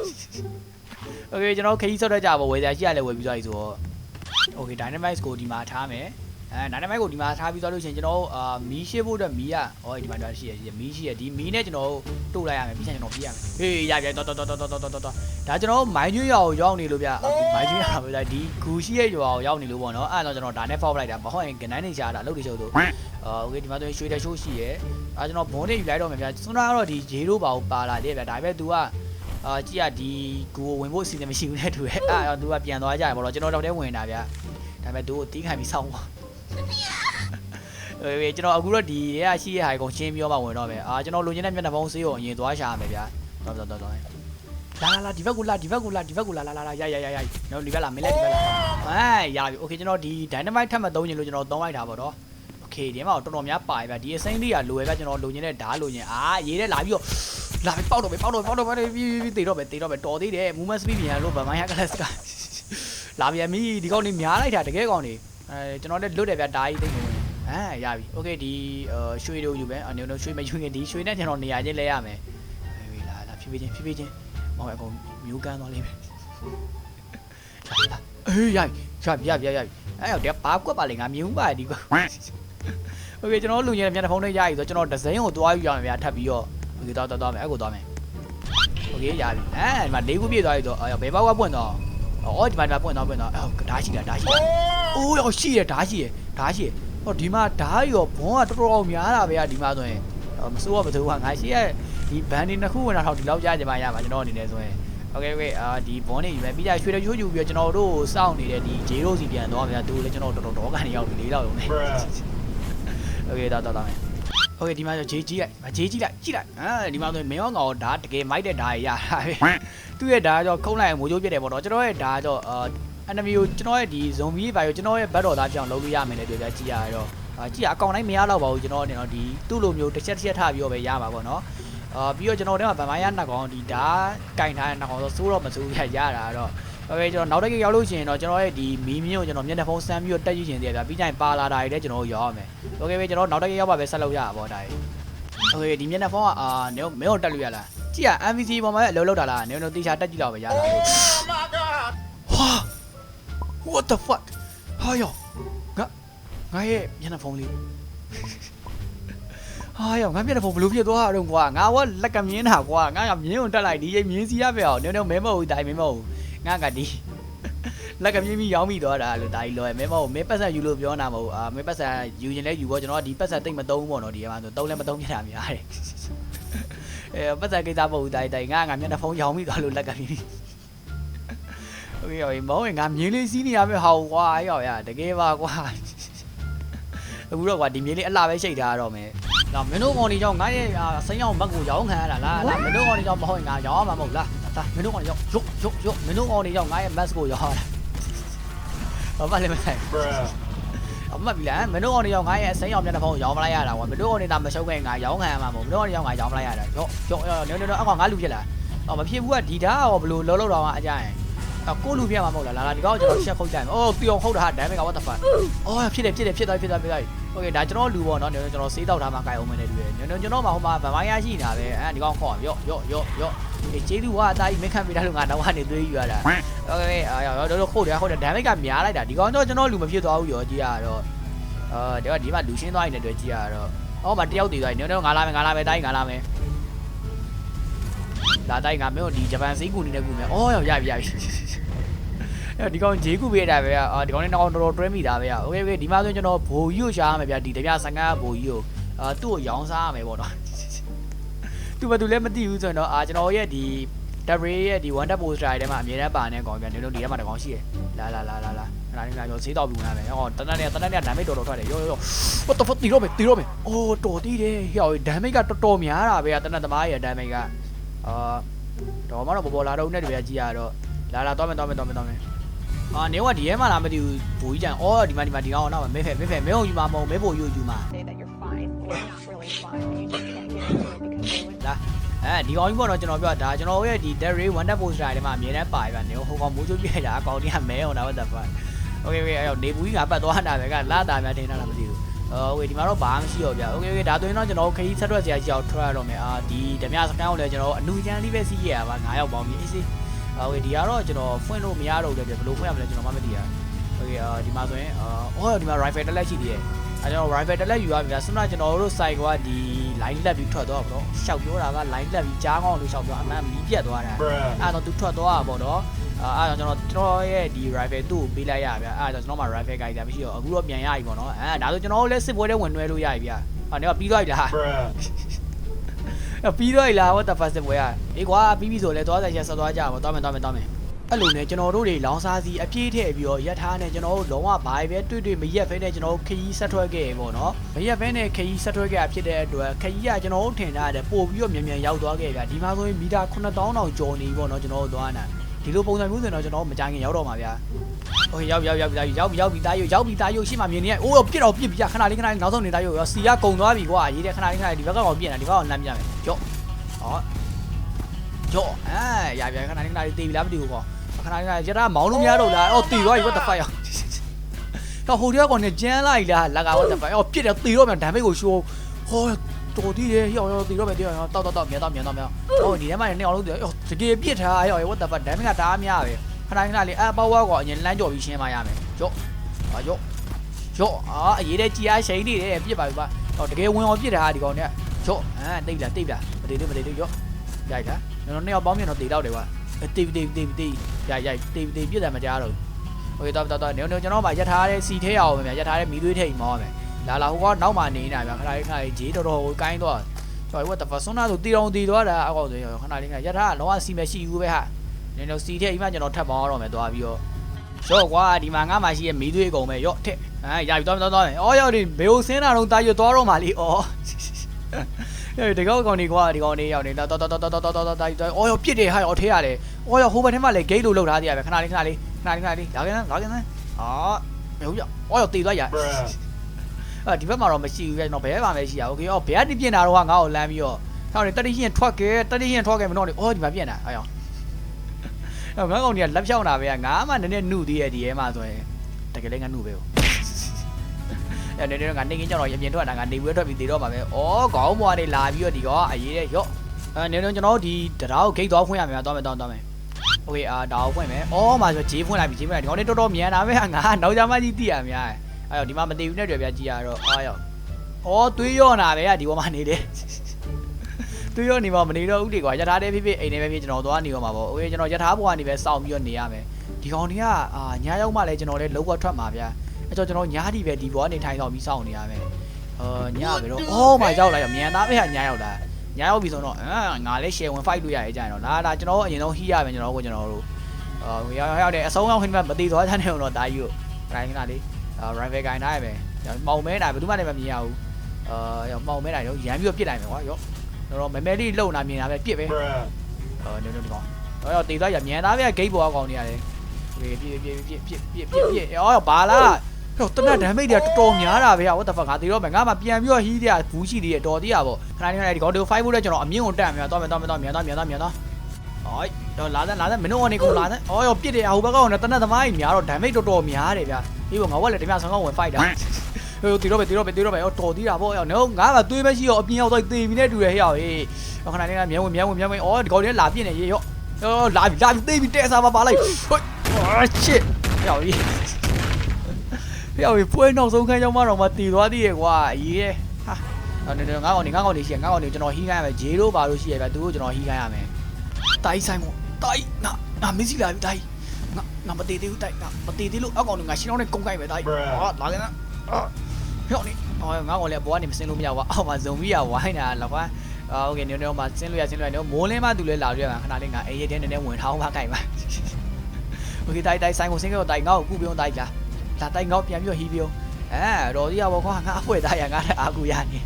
Okay ကျွန်တော်ခရီးဆော့တော့ကြပါဝယ်စရာရှိရလဲဝယ်ပြီးသွားပြီဆိုတော့ Okay dynamite ကိုဒီမှာထားမယ်အဲ dynamite ကိုဒီမှာထားပြီးသွားလို့ရှိရင်ကျွန်တော်အာမီးရှိဖို့အတွက်မီးရဟောဒီမှာတော့ရှိရရှိရမီးရှိရဒီမီးနဲ့ကျွန်တော်တို့လိုက်ရမယ်ပြီးရင်ကျွန်တော်ပြရမယ်ဟေးရပြန်တော်တော်တော်တော်တော်တော်တော်ဒါကျွန်တော်မိုင်းကျွေးရွာကိုရောက်နေလို့ဗျမိုင်းကျွေးရွာပဲဒီဂူရှိရဲ့ရွာကိုရောက်နေလို့ပေါ့နော်အဲ့တော့ကျွန်တော်ဒါနဲ့ forward လိုက်တာမဟုတ်ရင်ကနိုင်နေချာတာအလုပ်တွေချုပ်တော့အာ okay ဒီမှာဆိုရင်ရွှေတဲ့ရှိုးရှိရ အဲကျွန်တော်ဘုံနဲ့ယူလိုက်တော့မယ်ဗျစွန်းတာကတော့ဒီဂျေရိုးပါကိုပါလာတယ်ဗျဒါပေမဲ့ तू က အာကြည့်ရဒီကူကိုဝင်ဖို့အစီအစဉ်မရှိဘူးနဲ့တူရဲ့အဲ့တော့သူကပြန်သွားကြရပါတော့ကျွန်တော်တော့တဲဝင်တာဗျာဒါပေမဲ့သူကိုတီးခံပြီးစောင်းပါအေးကျွန်တော်အခုတော့ဒီရဲရှိရဲ့ဟာကိုချင်းပြောမှဝင်တော့မယ်အာကျွန်တော်လိုချင်တဲ့မျက်နှာဖုံးဆေးကိုအရင်သွားရှာရမယ်ဗျာတော်တော်တော်တော်လာလာလာဒီဘက်ကိုလာဒီဘက်ကိုလာဒီဘက်ကိုလာလာလာလာရရရရကျွန်တော်ဒီဘက်လာမင်းလက်ဒီဘက်လာအဲရပြီโอเคကျွန်တော်ဒီ dynamite ထပ်မသုံးချင်လို့ကျွန်တော်သုံးလိုက်တာပေါ့နော် โอเคဒီမှာတော်တော်များပါဗျာဒီအစိမ့်လေးကလိုရဗျာကျွန်တော်လိုချင်တဲ့ဓာတ်လိုချင်အာရေးတဲ့လာပြီးတော့ လာပြီပေါက်တော့ပဲပေါက်တော့ပေါက်တော့ပဲပြီးပြီးတေတော့ပဲတေတော့ပဲတော်သေးတယ် movement speed ပြန်လို့ဗမိုင်းရကလစ်ကလာပြန်ပြီဒီကောင်နေများလိုက်တာတကယ်ကောင်နေအဲကျွန်တော်လည်းလွတ်တယ်ဗျာဒါကြီးသိနေဝင်အဲရပြီโอเคဒီရွှေတို့ယူပဲအနေနဲ့ရွှေမယူရင်ဒီရွှေနဲ့ကျွန်တော်နေရာချင်းလဲရမယ်ဟေးလာလာဖြည်းဖြည်းချင်းဖြည်းဖြည်းချင်းမောင်အကောင်မျိုးကန်းသွားလိမ့်မယ်အေးရပြီရပြီရပြီရပြီအဲ့တော့ဒီဘာကွက်ပါလေငါမြင်ဦးပါဒီကွ โอเคကျွန်တော်လူငယ်မျက်နှာဖုံးလေးရပြီဆိုကျွန်တော်ဒီဇိုင်းကိုသွားယူရမယ်ဗျာထပ်ပြီးတော့ โอเคတော့တော့တော့မယ်အဲ့ကိုတော့မယ်โอเคရပြီအဲဒီမှာ၄ခုပြည့်သွားပြီတော့အော်ဘယ်ဘောက်ကပွင့်တော့အော်ဒီမှာဒီမှာပွင့်တော့ပွင့်တော့အော်ဓာတ်ရှိတာဓာတ်ရှိတာအိုးရောရှိရဓာတ်ရှိရဓာတ်ရှိရဟောဒီမှာဓာတ်ရောဘွန်းကတော်တော်များတာပဲဒီမှာဆိုရင်မစိုးရမစိုးကငါရှိရဒီဘန်ဒီနှစ်ခုဝင်တာတော့ဒီလောက်ကြားကြမှာရမှာကျွန်တော်အနေနဲ့ဆိုရင်โอเคโอเคအာဒီဘွန်းနေပြီပြီးကြရွှေတချိုးယူပြီးတော့ကျွန်တော်တို့စောင့်နေတဲ့ဒီဂျေရိုစီပြန်တော့ဗျာသူလည်းကျွန်တော်တော်တော်တော့ကန်နေရောက်ပြီလေးတော့ရုံနဲ့ โอเคတော့တော့တော့မယ် โอเคဒီမှာဂျေးကြီးလိုက်မဂျေးကြီးလိုက်ကြည့်လိုက်အာဒီမှာဆိုရင်မင်းရောငါရောဓာတ်တကယ်မိုက်တဲ့ဓာတ်ရရတာပဲသူ့ရဲ့ဓာတ်ကြောခုံးလိုက်မိုးချိုးပြစ်တယ်ပေါ့နော်ကျွန်တော်ရဲ့ဓာတ်ကြောအာ enemy ကိုကျွန်တော်ရဲ့ဒီ zombie ဘိုင်ကိုကျွန်တော်ရဲ့ဘတ်တော်သားပြောင်းလုပ်လို့ရမယ်လေတွေ့ကြကြည့်ရတော့အာကြည့်ရအကောင်တိုင်းမရတော့ပါဘူးကျွန်တော်အနေနဲ့ဒီသူ့လိုမျိုးတစ်ချက်တစ်ချက်ထားပြီးတော့ပဲရမှာပေါ့နော်အာပြီးတော့ကျွန်တော်တို့ကဗမာရနှစ်ကောင်ဒီဓာတ်ကင်ထားတဲ့နှစ်ကောင်ဆိုစိုးတော့မစိုးရရတာတော့ โอเคကျွန်တော်နောက်တစ်ခေတ်ရောက်လို့ရှိရင်တော့ကျွန်တော်ရဲ့ဒီမီးမြင့်ကိုကျွန်တော်မျက်နှာဖုံးစမ်းပြီးတော့တက်ကြည့်ချင်သေးတယ်ဗျာပြီးကြရင်ပါလာတာတွေလည်းကျွန်တော်ရောက်ရမယ်โอเคပဲကျွန်တော်နောက်တစ်ခေတ်ရောက်ပါပဲဆက်လုပ်ရပါဗောဒါကြီး โอเคဒီမျက်နှာဖုံးကအာနေမင်းကိုတက်လို့ရလားကြည့်ရ MVC ပေါ်မှာလည်းအလုပ်လုပ်တာလားနေနေတေချာတက်ကြည့်တော့ပဲရတာလို့ Oh my god! ဟာ what the fuck ဟာယောငါငါရဲ့မျက်နှာဖုံးလေးဟာယောငါမျက်နှာဖုံးဘလို့ဖြစ်သွားတာတော့ကွာငါကလက်ကမြင်းတာကွာငါကမြင်းကိုတက်လိုက်ဒီရိပ်မြင်းစီရပဲအောင်နေနေမဲမဟုတ်တိုင်းမဲမဟုတ် ငါကဒီလက်ကမြင်းပြီးရောင်းမိသွားတာလို့ဒါကြီးလောရမဲမဟုတ်မဲပတ်ဆက်ယူလို့ပြောတာမဟုတ်အာမဲပတ်ဆက်ယူရင်လည်းယူပေါ့ကျွန်တော်ကဒီပတ်ဆက်တိတ်မသုံးဘူးပေါ့နော်ဒီကမှာဆိုသုံးလည်းမသုံးပြတာများတယ် အဲပတ်သက်ကိစ္စမဟုတ်ဘူးတိုင်းတိုင်းငါငါမျက်နှာဖုံးရောင်းမိသွားလို့လက်ကပြီးโอเคဟောမောင်ငါမြင်းလေးစီးနေရမယ်ဟောကွာအဲ့ရောရတကယ်ပါကွာအခုတော့ကွာဒီမြင်းလေးအလှပဲရှိတ်ထားရတော့မယ်တော့မင်းတို့ကောင်ဒီကြောင့်ငါရဲ့စိမ်းအောင်ဘက်ကိုရောင်းခံရတာလားလားမင်းတို့ကောင်ဒီကြောင့်မဟုတ်ရင်ငါရောင်းရမှာမဟုတ်လား ဒါမင်းတို့ကရောက်ရုတ်ရုတ်ရုတ်မင်းတို့အောင်နေရောက်ငါရဲ့ mask ကိုရောက်လာဘာမှလည်းမဆိုင်အမတ်ပြီလားမင်းတို့အောင်နေရောက်ငါရဲ့အစိမ်းအောင်မျက်နှာဖုံးရောင်းမလိုက်ရတာကွာမင်းတို့အောင်နေတာမရှုံးခင်ငါရောင်းခံရမှာမဟုတ်မင်းတို့အောင်နေရောက်ငါရောင်းမလိုက်ရတာရော့ရော့ရော့နေနေအကောင်ငါလူဖြစ်လာတော့မဖြစ်ဘူးကဒီဓာတ်ရောဘလို့လောလောတော့အကြရင်တော့ကိုလူပြမှာမဟုတ်လားလာလာဒီကောင်ကျွန်တော်ရှက်ခုတ်ကြတယ်။အိုးပြောင်ဟုတ်တာဟာဒမ်မေက what the fuck ။အော်ဖြစ်တယ်ဖြစ်တယ်ဖြစ်သွားဖြစ်သွားဖြစ်သွား။ Okay ဒါကျွန်တော်လူပေါ့နော်ကျွန်တော်စေးတောက်ထားမှာကြိုက်အောင်မနေတူတယ်။ကျွန်တော်ကျွန်တော်မှဟိုမှာဗမိုင်းရရှိနေတာပဲ။အဲဒီကောင်ခေါ်ရော့ရော့ရော့ရော့ ကျေးလူကအသားကြီးမခံပေးတာလို့ငါတော့ကနေသွေးယူရတာโอเคအာရောတော့ခုတ်တယ်ခုတ်တယ်ဒိုင်မကများလိုက်တာဒီကောင်တော့ကျွန်တော်လူမဖြစ်သွားဘူးရောကြည့်ရတော့ အာဒီကဒီမှာလူရှင်းသွားရင်လည်းတွေ့ကြည့်ရတော့အော်မတယောက်တည်သွားရင်ညောင်းငါလာမယ်ငါလာမယ်တိုင်းငါလာမယ်လာတိုင်းငါမင်းတို့ဒီဂျပန်စိတ်ကူနေတဲ့ကူမယ်အော်ရရပြီရပြီအဲဒီကောင်ဂျေကူပေးတာပဲအာဒီကောင်နဲ့တော့တော်တော်တွဲမိတာပဲโอเคโอเคဒီမှာဆိုရင်ကျွန်တော်ဘိုကြီးကိုရှားရမယ်ဗျာဒီတပြဆန်ကားဘိုကြီးကိုအာသူ့ကိုရောင်းစားရမယ်ပေါ့နော် သူဘာသူလည်းမသိဘူးဆိုရင်တော့အာကျွန်တော်ရဲ့ဒီတက်ရီရဲ့ဒီ one tap poster ထဲမှာအမြဲတမ်းပါနေကောင်ဗျာနင်တို့ဒီထဲမှာတကောင်ရှိတယ်လာလာလာလာလာခဏလေးလာရောဈေးတော့ပြီးဝင်ရမယ်ဟောတနက်နဲ့တနက်နဲ့ damage တော်တော်ထွက်တယ်ရောရော what the fuck တီတော့မယ်တီတော့မယ်အိုးတော်တီးတယ်ဟော damage ကတော်တော်များတာပဲတနက်သမားရဲ့ damage ကအာတော့မတော့ပေါ်ပေါ်လာတော့နဲ့တပြားကြီးရတော့လာလာတော့မယ်တော့မယ်တော့မယ်တော့မယ်အာနေကဒီထဲမှာလာမသိဘူးဘူကြီးကြံအော်ဒီမှာဒီမှာဒီကောင်တော့မဲဖဲမဲဖဲမဲဟုတ်ယူမှာမဟုတ်မဲဖို့ယူယူမှာ say that you're fine when you're not really fine. You just can't get into it because they would လာအဲဒီကောင်ကြီးပေါ့နော်ကျွန်တော်ပြောတာကျွန်တော်ရဲ့ဒီ Derry One Day Poster ထဲမှာအမြဲတမ်းပါပြနေဟိုကောင်မိုးချိုးပြရတာအကောင်ကြီးကမဲအောင်တာ what the fuck Okay okay အဲ့တော့နေဘူးကြီးကပတ်သွားတာပဲကလာတာများတင်တာလားမသိဘူးအော် okay ဒီမှာတော့ဘာမှမရှိတော့ဗျာ Okay okay ဒါဆိုရင်တော့ကျွန်တော်ခရီးဆက်ထွက်စရာကြီးအောင်ထွက်ရတော့မယ်အာဒီဓမြစကန်ကိုလည်းကျွန်တော်အနူချမ်းလေးပဲစီးရတာပါ9ယောက်ပေါင်းပြီးအေးစေး Okay ဒီကတော့ကျွန်တော်ဖွင့်လို့မရတော့ဘူးလေဘယ်လိုဖွင့်ရမလဲကျွန်တော်မှမသိရ Okay အာဒီမှာဆိုရင်အာအော်ဒီမှာ rifle တစ်လက်ရှိသေးတယ် အဲကျွန်တော် rifle တစ်လက်ယူရပြီလားစမကျွန်တော်တို့ site ကဒီ line လက်ပြီးထွက်သွားပါတော့ရှောက်ပြောတာက line လက်ပြီးကြားကောင်းလို့ရှောက်ပြောအမှန်မီးပြတ်သွားတာအဲ့တော့သူထွက်သွားတာပေါ့နော်အဲ့တော့ကျွန်တော်ကျွန်တော်ရဲ့ဒီ rifle သူ့ကိုပေးလိုက်ရဗျအဲ့တော့ကျွန်တော်မှ rifle ကိုင်တာမရှိတော့အခုတော့ပြန်ရပြီပေါ့နော်အဲဒါဆိုကျွန်တော်တို့လည်းစစ်ပွဲထဲဝင်နှွဲလို့ရပြီဗျဟာနေကပြီးသွားပြီလားပြီးသွားပြီလား what the fuck စစ်ပွဲอ่ะအေးကွာပြီးပြီဆိုလဲသွားဆိုင်ချက်ဆက်သွားကြပါသွားမယ်သွားမယ်သွားမယ် အဲ့လိုနဲ့ကျွန်တော်တို့တွေလောင်စာစီအပြည့်ထည့်ပြီးတော့ရက်ထားနဲ့ကျွန်တော်တို့လုံးဝဘာပဲတွေ့တွေ့မရက်ဖဲနဲ့ကျွန်တော်တို့ခရီးဆက်ထွက်ခဲ့ရေပေါ့နော်မရက်ဖဲနဲ့ခရီးဆက်ထွက်ခဲ့တာဖြစ်တဲ့အတွက်ခရီးကကျွန်တော်တို့ထင်ထားတယ်ပို့ပြီးတော့မြန်မြန်ရောက်သွားခဲ့ဗျဒီမှာဆိုရင်မီတာ9000တောင်ကျော်နေပြီပေါ့နော်ကျွန်တော်တို့သွားနေတာဒီလိုပုံစံမျိုးဆိုရင်တော့ကျွန်တော်မကြခင်ရောက်တော့မှာဗျာโอเคရောက်ရောက်ရောက်ရောက်ရောက်ရောက်ပြီးသားရုပ်ရောက်ပြီးသားရုပ်ရှေ့မှာမြင်နေရအိုးပြစ်တော့ပြစ်ပြီခဏလေးခဏလေးနောက်ဆုံးနေသားရုပ်ရောစီကကုံသွားပြီကွာရေးတဲ့ခဏလေးခဏလေးဒီဘက်ကောင်ပြစ်နေတာဒီဘက်ကောင်လမ်းပြမယ်ကြော့ ဟောကြော့အဲရပြခဏလေးခဏလေးတေးပြီလားမသိဘူးပေါ့ ခဏလေးခဏလေးရတာမောင်းလို့မရတော့လားအော်တေးသွားပြီ what the fuck ရောတော့ဟိုတယောက်ကနေကျန်းလိုက်လားလက်က what the fuck အော်ပြစ်တယ်တေးတော့မြန်ဒမ်းမိတ်ကိုရှိုးဟောတော်တီးတယ်ရောရောတေးတော့မယ်တေးတော့တောက်တောက်တောက်မြန်တော့မြန်တော့မြန်ဟိုဒီထဲမှာနေအောင်လို့တေးအော်တကယ်ပြစ်ထားရော what the fuck ဒမ်းမိတ်ကတအားများပဲခဏခဏလေးအပေါဝါကောအရင်လမ်းကြော်ပြီးရှင်းမရမယ်ကြော့ဟာကြော့ကြော့အာအရေးတဲ့ကြီးအားရှိန်နေတယ်ပြစ်ပါပြီပါတော့တကယ်ဝင်အောင်ပြစ်ထားဒီကောင်နဲ့ကြော့အာတိတ်လားတိတ်လားမတေးသေးမတေးသေးကြော့ရိုက်တာကျွန်တော်နှစ်ယောက်ပေါင်းပြန်တော့တေတော့တယ်ကွာ တေးတေးတေးတေးရိုက်ရိုက်တေးတေးပြည့်တယ်မကြားတော့ဘူးโอเคတော့တော့တော့နေနေကျွန်တော်မှရက်ထားတဲ့စီထဲအောင်မယ်ရက်ထားတဲ့မီးသွေးထိတ်မောမယ်လာလာဟိုကနောက်မှနေနေတာဗျခဏလေးခဏလေးဂျေးတော်တော်ကိုကိုင်းတော့ကျွန်တော် what the fuck ဆွမ်းနာဆိုတီတော်တီသွားတာအကောက်ဆိုရင်ခဏလေးခဏရက်ထားကလုံးဝစီမရှိဘူးပဲဟာနေနေစီထဲအိမ်မှာကျွန်တော်ထပ်ပေါင်းတော့မယ်သွားပြီးတော့ရော့ကွာဒီမှာငါမှရှိရဲ့မီးသွေးအကုန်ပဲရော့ထက်အဲရပြီတော့တော့တော့အော်ရောက်ဒီဘေကိုစင်းတာတော့တာရွသွားတော့မှလीအော် အေး ။ဒီကောင်ကောင်နေကွာဒီကောင်နေရောက်နေတာတော်တော်တော်တော်တော်တော်တော်တော်အော်ရောပြစ်တယ်ဟာရောထဲရတယ်။အော်ရောဟိုဘက်ထဲမှာလည်း gate လို့လောက်ထားသေးရပဲခဏလေးခဏလေးခဏလေးခဏလေးလာခဲ့လားလာခဲ့လား။အော်ဘယ်ဟုတ်ရ။အော်ရောတေသွားရ။အာဒီဘက်မှာတော့မရှိဘူးပြကျွန်တော်ဘယ်မှာပဲရှိရ။ Okay အော်ဘယ်ကနေပြင်တာတော့ငါ့ကိုလမ်းပြီးတော့ဟောင်းနေတတိရင်ထွက်ခဲ့တတိရင်ထွက်ခဲ့မနော်လေ။အော်ဒီမှာပြင်တာ။အော်ရော။အဲ့ငါကောင်ကြီးကလက်ဖြောင်းတာပဲ။ငါမှနည်းနည်းနှုတ်သေးရဲ့ဒီရဲမှာဆိုရင်တကယ်လည်းငါနှုတ်ပဲ။ အဲ့နေနေငါနေကင်းကြောင်တော့ရပြင်ထွက်တာငါနေဝဲထွက်ပြီးတေတော့မှာပဲ။အော်ခေါင်းဘွားတွေလာပြီးတော့ဒီကောအရေးတဲ့ရော့အဲနေနေကျွန်တော်ဒီတရားကိုဂိတ်သွားဖွင့်ရမယ်သွားမယ်သွားသွားမယ်။ Okay အာဒါကိုဖွင့်မယ်။အော်မှာဆိုဂျေးဖွင့်လိုက်ပြီဂျေးဖွင့်လိုက်ဒီကောနေတော်တော်မြန်တာပဲငါနောက်ကြမ်းမကြီးတိရများ။အဲ့တော့ဒီမှာမတည်ဘူးနဲ့တွေ့ပြကြည့်ရတော့အာရော။အော်သွေးရော့နာပဲဒီပေါ်မှာနေတယ်။သွေးရော့နေမှာမနေတော့ဦးတွေကွာရထားတဲ့ဖြစ်ဖြစ်အိမ်ထဲပဲဖြစ်ကျွန်တော်သွားနေရောမှာပေါ့။ Okay ကျွန်တော်ရထားပေါ်ကနေပဲစောင့်ပြီးတော့နေရမယ်။ဒီကောင်တွေကအာညာရောက်မှလည်းကျွန်တော်လည်းလောကထွက်မှာဗျာ။ အဲကြောင့်ကျွန်တော်ညားဒီပဲဒီဘောကနေထိုင်ဆောင်ပြီးစောင့်နေရမယ်အော်ညားပဲတော့ oh my ရောက်လာရောမြန်သားပဲဟာညားရောက်လာညားရောက်ပြီဆိုတော့အာငါလည်း share ဝင် fight လို့ရရဲ့ကြာရင်တော့လာလာကျွန်တော်အရင်ဆုံးဟီးရမယ်ကျွန်တော်ကိုကျွန်တော်တို့အော်ရောက်ရောက်တဲ့အဆုံးအောင်ခင်ဗျမသိသွားတဲ့နေတော့ဒါကြီးကိုဂိုင်းကလေး rival ဂိုင်းတိုင်းပဲမောင်မဲတိုင်းဘယ်သူမှလည်းမမြင်ရဘူးအာရောမောင်မဲတိုင်းတော့ရမ်းပြီးတော့ပြစ်နိုင်မယ်ကွာရောတော့မဲမဲလေးလှုပ်နာမြင်တာပဲပြစ်ပဲအော်ညို့ညို့ဒီကောင်အော်တော့တေသွားရမြန်သားပဲ gate ပေါ်အောင်ကောင်းနေရတယ်ပြစ်ပြစ်ပြစ်ပြစ်ပြစ်ပြစ်အော်ဘာလား ဟိုတနက်ဒမ်မိတ်တွေကတော်တော်များတာပဲဟာ what the fuck ငါတေတော့မယ်ငါမှပြန်ပြီးတော့ဟီးတွေကဘူးရှိသေးတယ်တော်သေးရပေါ့ခဏလေးခဏလေးဒီကောင်တို့5ဖို့လဲကျွန်တော်အမြင့်ကိုတက်မြန်သွားမယ်သွားမယ်သွားမြန်သွားမြန်သွားမြန်သွားဟိုတော့လာတဲ့လာတဲ့မင်းတို့ကနေကုန်လာတဲ့အော်ရောပြစ်တယ်ဟိုဘက်ကောင်နဲ့တနက်သမားကြီးများတော့ damage တော်တော်များတယ်ဗျာဒီဘောငါကလည်းတမဆောင်ကောင်ဝင် fight တာဟိုတီတော့ပဲတီတော့ပဲတီတော့ပဲအော်တော်သေးတာပေါ့အော်နော်ငါကသွေးပဲရှိရောအပြင်ရောက်တော့တေပြီနဲ့တူတယ်ဟဲ့ရောဟေးခဏလေးကမြန်ဝင်မြန်ဝင်မြန်ဝင်အော်ဒီကောင်လေးလာပြစ်နေရေရောအော်လာပြီလာပြီတေပြီတဲ့စားပါပါလိုက်ဟိုအာရှစ်ဟဲ့ရော ဖျောက်ပြီးပွဲနောက်ဆုံးခန်းရောက်မှတော့မတည်သွားသေးရဲ့ကွာအေးရဲ့ဟာအဲ့ဒါငါကောင်နေငါကောင်နေရှိငါကောင်နေကျွန်တော်ဟီးခိုင်းရမယ်ဂျေတို့ဘာလို့ရှိရဗျသူတို့ကျွန်တော်ဟီးခိုင်းရမယ်တိုင်းဆိုင်မို့တိုင်းငါငါမင်းစီလာပြီတိုင်းငါငါမတည်သေးဘူးတိုင်းငါမတည်သေးလို့အကောင်နေငါရှင်းတော့နေကုန်းကိုက်ပဲတိုင်းဟာလာခဲ့နော်ဖျောက်နေအော်ငါကောင်လည်းဘောကနေမစင်းလို့မရဘူးအောက်မှာဇုံပြီးရဝိုင်းတာလောက်ကွာ အာโอเคညညမှာဆင်းလို့ရဆင်းလို့ရညမိုးလင်းမှသူလဲလာကြရမှာခဏလေးငါအေးရဲတဲ့နည်းနည်းဝင်ထောင်းမှကြိုက်ပါโอเคတိုက်တိုက်ဆိုင်ကိုဆင်းကြတော့တိုက်ငေါ့ကိုကုပြုံးတိုက်လာ လာတိုက်ငေါ့ပြန်ပြီးတော့ဟီးပြုံးအဲတော်ကြီးရပါခွာငါအဖွဲသားရငါလည်းအာကူရနေ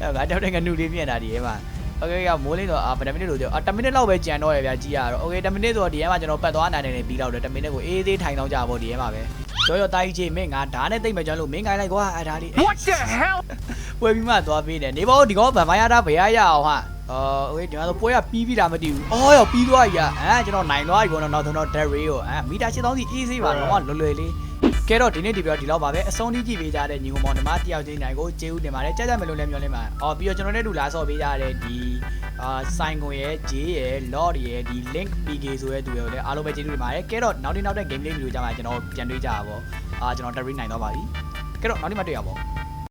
အဲငါတောက်တဲ့ငနုလေးမြင်တာဒီထဲမှာโอเคကမိုးလင်းတော့အာဘယ်မိနစ်လို့ပြောအာ10မိနစ်လောက်ပဲကြံတော့ရဗျာကြည်ရတော့โอเค10မိနစ်ဆိုတော့ဒီထဲမှာကျွန်တော်ပတ်သွားနိုင်တယ်ပြီးတော့တယ်10မိနစ်ကိုအေးသေးထိုင်တော့ကြပါဘောဒီထဲမှာပဲရောရောတိုက်ကြီးမင်းငါဓာတ်နဲ့တိတ်မကြမ်းလို့မင်းခိုင်းလိုက်ကွာအဲဓာတ်လေး What the hell? ပွဲပြီးမှသွားပေးတယ်နေပါဦးဒီကောဗန်မိုင်ယာတာဘယ်ရရအောင်ဟာ အော်ဟိုဒီမှာတော့ပွဲကပြီးပြီလားမသိဘူးအော်ရောပြီးသွားပြီဟမ်ကျွန်တော်နိုင်သွားပြီပေါ့နော်နောက်ဆုံးတော့ dead ray ကိုဟမ်မီတာ7000စီ easy ပါတော့လွယ်လွယ်လေးကဲတော့ဒီနေ့ဒီပြောဒီလောက်ပါပဲအဆုံးထိကြည့်ပေးကြတဲ့ညီကောင်မောင်နှမတယောက်ချင်းတိုင်းကိုကျေးဇူးတင်ပါတယ်ကြကြမယ်လို့လည်းမျှော်လင့်ပါတယ်အော်ပြီးတော့ကျွန်တော်တို့လာဆော့ပေးကြတဲ့ဒီအာဆိုင်ကွန်ရဲ့ J ရဲ့ Lord ရဲ့ဒီ link PK ဆိုတဲ့သူတွေကိုလည်းအားလုံးပဲကျေးဇူးတင်ပါတယ်ကဲတော့နောက်နေ့နောက်တဲ့ game လေးမျိုးကြမှာကျွန်တော်ပြန်တွေ့ကြပါပေါ့အာကျွန်တော် dead ray နိုင်တော့ပါပြီကဲတော့နောက်နေ့မှတွေ့ရပါပေါ့